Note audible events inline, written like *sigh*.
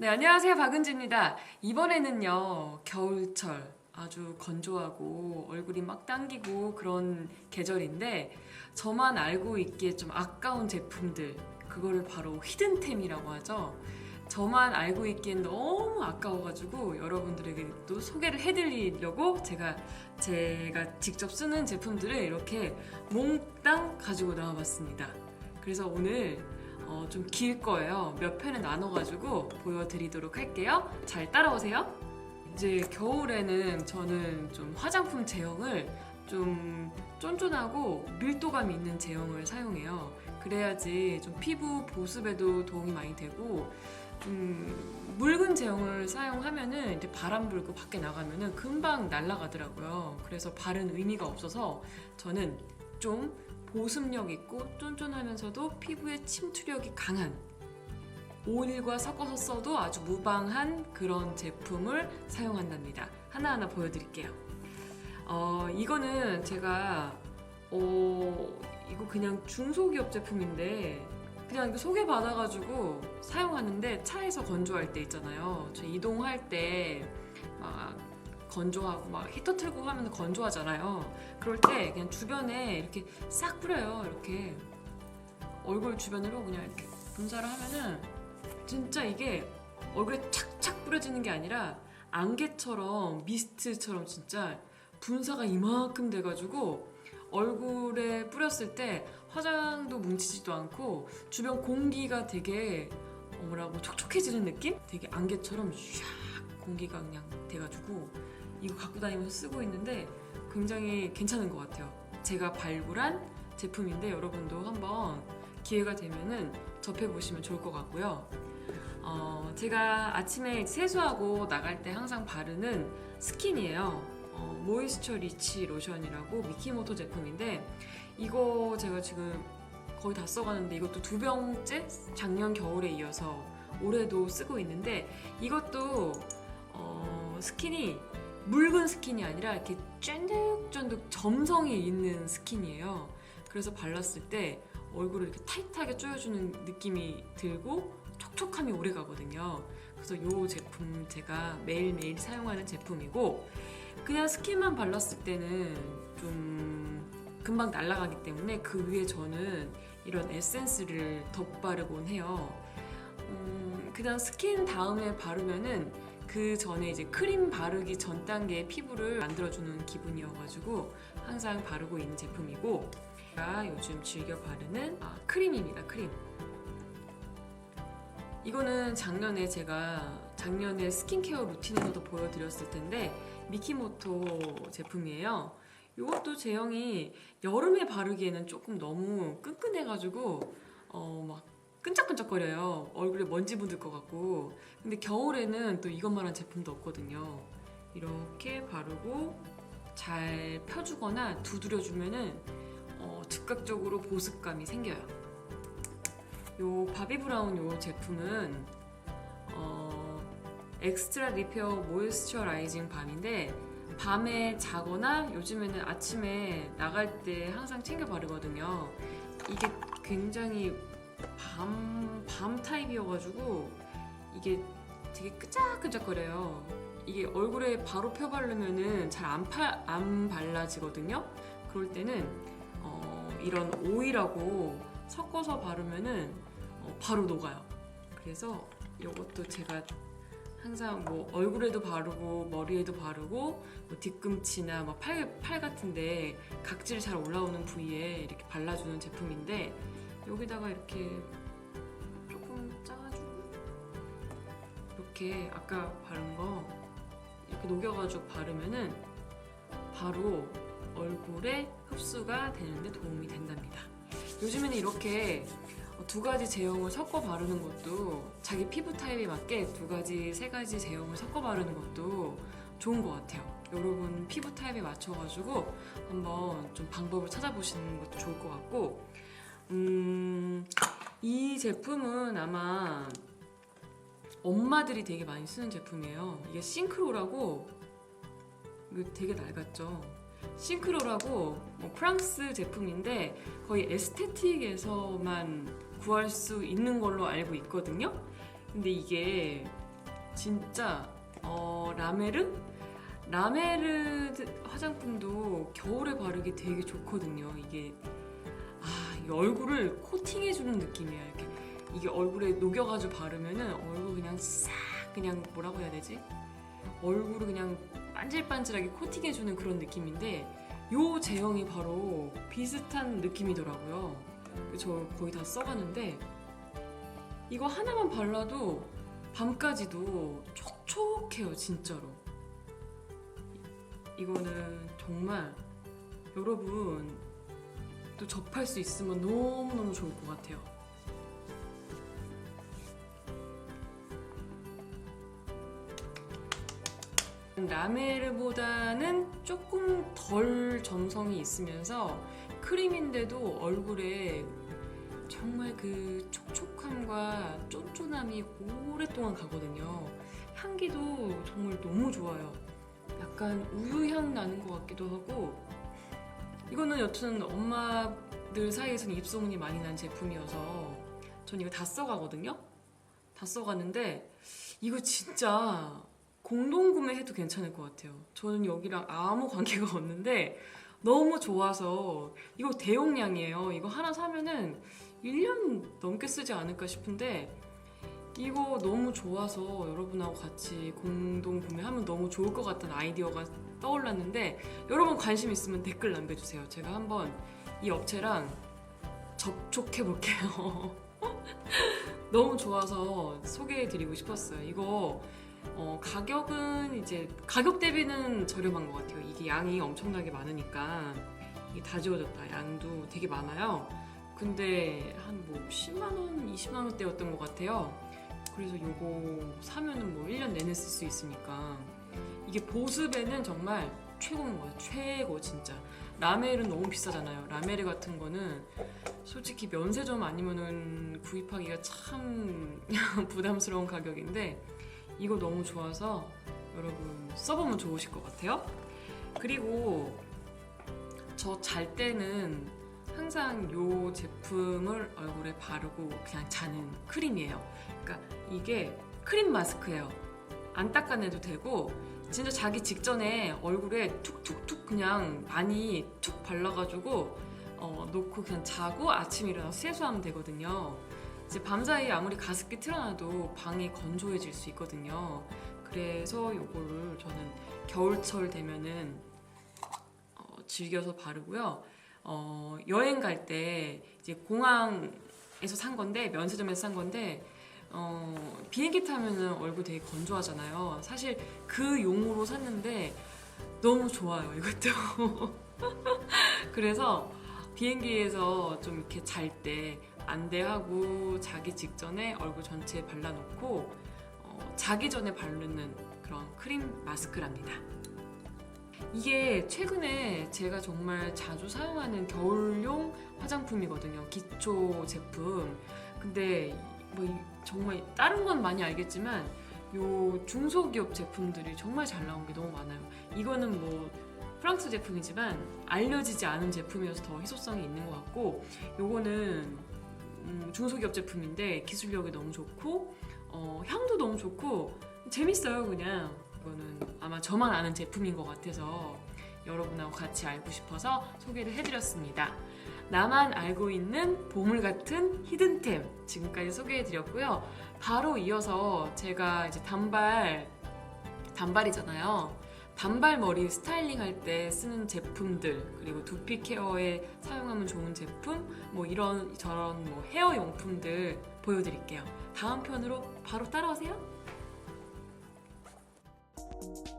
네, 안녕하세요. 박은지입니다. 이번에는요, 겨울철 아주 건조하고 얼굴이 막 당기고 그런 계절인데 저만 알고 있기에 좀 아까운 제품들 그거를 바로 히든템이라고 하죠. 저만 알고 있기엔 너무 아까워가지고 여러분들에게 또 소개를 해드리려고 제가 제가 직접 쓰는 제품들을 이렇게 몽땅 가지고 나와봤습니다. 그래서 오늘 어, 좀 길 거예요. 몇 편에 나눠가지고 보여드리도록 할게요. 잘 따라오세요. 이제 겨울에는 저는 좀 화장품 제형을 좀 쫀쫀하고 밀도감 있는 제형을 사용해요. 그래야지 좀 피부 보습에도 도움이 많이 되고 좀 묽은 제형을 사용하면은 이제 바람 불고 밖에 나가면은 금방 날아가더라고요. 그래서 바른 의미가 없어서 저는 좀 보습력 있고 쫀쫀하면서도 피부에 침투력이 강한 오일과 섞어서 써도 아주 무방한 그런 제품을 사용한답니다. 하나하나 보여드릴게요. 어, 이거는 제가 어, 이거 그냥 중소기업 제품인데 그냥 소개받아가지고 사용하는데 차에서 건조할 때 있잖아요. 저 이동할 때 막 건조하고 막 히터 틀고 하면 건조하잖아요. 그럴 때 그냥 주변에 이렇게 싹 뿌려요. 이렇게 얼굴 주변으로 그냥 이렇게 분사를 하면은 진짜 이게 얼굴에 착착 뿌려지는 게 아니라 안개처럼 미스트처럼 진짜 분사가 이만큼 돼가지고 얼굴에 뿌렸을 때 화장도 뭉치지도 않고 주변 공기가 되게 어, 뭐라고 촉촉해지는 느낌? 되게 안개처럼 샥 공기가 그냥 돼가지고 이거 갖고 다니면서 쓰고 있는데 굉장히 괜찮은 것 같아요. 제가 발굴한 제품인데 여러분도 한번 기회가 되면은 접해보시면 좋을 것 같고요. 어, 제가 아침에 세수하고 나갈 때 항상 바르는 스킨이에요. 어, 모이스처 리치 로션이라고 미키모토 제품인데 이거 제가 지금 거의 다 써가는데 이것도 두 병째 작년 겨울에 이어서 올해도 쓰고 있는데 이것도 어, 스킨이 묽은 스킨이 아니라 이렇게 쫀득쫀득 점성이 있는 스킨이에요. 그래서 발랐을 때 얼굴을 이렇게 타이트하게 조여주는 느낌이 들고 촉촉함이 오래 가거든요. 그래서 이 제품 제가 매일매일 사용하는 제품이고 그냥 스킨만 발랐을 때는 좀 금방 날아가기 때문에 그 위에 저는 이런 에센스를 덧바르곤 해요. 음, 그냥 스킨 다음에 바르면은 그 전에 이제 크림 바르기 전 단계의 피부를 만들어주는 기분이어가지고 항상 바르고 있는 제품이고 제가 요즘 즐겨 바르는 아, 크림입니다. 크림. 이거는 작년에 제가 작년에 스킨케어 루틴에서도 보여드렸을 텐데 미키모토 제품이에요. 이것도 제형이 여름에 바르기에는 조금 너무 끈끈해가지고 어막 끈적끈적거려요. 얼굴에 먼지 묻을 것 같고. 근데 겨울에는 또 이것만한 제품도 없거든요. 이렇게 바르고 잘 펴주거나 두드려주면은 어, 즉각적으로 보습감이 생겨요. 요 바비 브라운 요 제품은 어, 엑스트라 리페어 모이스처라이징 밤인데 밤에 자거나 요즘에는 아침에 나갈 때 항상 챙겨 바르거든요. 이게 굉장히 밤, 밤 타입이어가지고 이게 되게 끄적끄적거려요. 이게 얼굴에 바로 펴 바르면은 잘안 안 발라지거든요. 그럴 때는 어, 이런 오일하고 섞어서 바르면은 어, 바로 녹아요. 그래서 이것도 제가 항상 뭐 얼굴에도 바르고 머리에도 바르고 뭐 뒤꿈치나 뭐 팔, 팔 같은데 각질 잘 올라오는 부위에 이렇게 발라주는 제품인데 여기다가 이렇게 조금 짜가지고 이렇게 아까 바른 거 이렇게 녹여가지고 바르면은 바로 얼굴에 흡수가 되는데 도움이 된답니다. 요즘에는 이렇게 두 가지 제형을 섞어 바르는 것도 자기 피부 타입에 맞게 두 가지, 세 가지 제형을 섞어 바르는 것도 좋은 것 같아요. 여러분 피부 타입에 맞춰가지고 한번 좀 방법을 찾아보시는 것도 좋을 것 같고 음, 이 제품은 아마 엄마들이 되게 많이 쓰는 제품이에요. 이게 싱크로라고 이거 되게 낡았죠. 싱크로라고 뭐 프랑스 제품인데 거의 에스테틱에서만 구할 수 있는 걸로 알고 있거든요. 근데 이게 진짜 어, 라메르? 라메르 화장품도 겨울에 바르기 되게 좋거든요. 이게 얼굴을 코팅해주는 느낌이에요. 이렇게 이게 얼굴에 녹여가지고 바르면은 얼굴 그냥 싹 그냥 뭐라고 해야 되지? 얼굴을 그냥 반질반질하게 코팅해주는 그런 느낌인데 요 제형이 바로 비슷한 느낌이더라고요. 저 거의 다 써가는데 이거 하나만 발라도 밤까지도 촉촉해요 진짜로. 이거는 정말 여러분 또 접할 수 있으면 너무너무 좋을 것 같아요. 라메르보다는 조금 덜 점성이 있으면서 크림인데도 얼굴에 정말 그 촉촉함과 쫀쫀함이 오랫동안 가거든요. 향기도 정말 너무 좋아요. 약간 우유향 나는 것 같기도 하고 이거는 여튼 엄마들 사이에서는 입소문이 많이 난 제품이어서 전 이거 다 써가거든요. 다 써가는데 이거 진짜 공동 구매해도 괜찮을 것 같아요. 저는 여기랑 아무 *laughs* 관계가 없는데 너무 좋아서 이거 대용량이에요. 이거 하나 사면은 1년 넘게 쓰지 않을까 싶은데 이거 너무 좋아서 여러분하고 같이 공동 구매하면 너무 좋을 것 같다는 아이디어가 떠올랐는데 여러분 관심 있으면 댓글 남겨주세요. 제가 한번 이 업체랑 접촉해 볼게요. *laughs* 너무 좋아서 소개해드리고 싶었어요. 이거 어, 가격은 이제 가격 대비는 저렴한 것 같아요. 이게 양이 엄청나게 많으니까 이게 다 지워졌다. 양도 되게 많아요. 근데 한 뭐 10만 원, 20만 원대였던 것 같아요. 그래서 요거 사면은 뭐 1년 내내 쓸 수 있으니까 이게 보습에는 정말 최고인 거예요. 최고 진짜. 라멜은 너무 비싸잖아요. 라멜 같은 거는 솔직히 면세점 아니면은 구입하기가 참 *laughs* 부담스러운 가격인데 이거 너무 좋아서 여러분 써보면 좋으실 것 같아요. 그리고 저 잘 때는 항상 이 제품을 얼굴에 바르고 그냥 자는 크림이에요. 그러니까 이게 크림 마스크예요. 안 닦아내도 되고 진짜 자기 직전에 얼굴에 툭툭툭 그냥 많이 툭 발라가지고 어, 놓고 그냥 자고 아침 일어나서 세수하면 되거든요. 이제 밤사이 아무리 가습기 틀어놔도 방이 건조해질 수 있거든요. 그래서 이거를 저는 겨울철 되면은 어, 즐겨서 바르고요. 어, 여행 갈 때 이제 공항에서 산 건데 면세점에서 산 건데 어, 비행기 타면은 얼굴 되게 건조하잖아요. 사실 그 용으로 샀는데 너무 좋아요 이것도. *laughs* 그래서 비행기에서 좀 이렇게 잘 때 안대하고 자기 직전에 얼굴 전체에 발라놓고 어, 자기 전에 바르는 그런 크림 마스크랍니다. 이게 최근에 제가 정말 자주 사용하는 겨울용 화장품이거든요. 기초 제품. 근데 뭐 이- 정말 다른 건 많이 알겠지만 요 중소기업 제품들이 정말 잘 나온 게 너무 많아요. 이거는 뭐 프랑스 제품이지만 알려지지 않은 제품이어서 더 희소성이 있는 것 같고 요거는 음, 중소기업 제품인데 기술력이 너무 좋고 어, 향도 너무 좋고 재밌어요 그냥 이거는 아마 저만 아는 제품인 것 같아서 여러분하고 같이 알고 싶어서 소개를 해드렸습니다. 나만 알고 있는 보물 같은 히든템 지금까지 소개해드렸고요. 바로 이어서 제가 이제 단발 단발이잖아요. 단발 머리 스타일링 할 때 쓰는 제품들 그리고 두피 케어에 사용하면 좋은 제품 뭐 이런 저런 뭐 헤어 용품들 보여드릴게요. 다음 편으로 바로 따라오세요. Bye.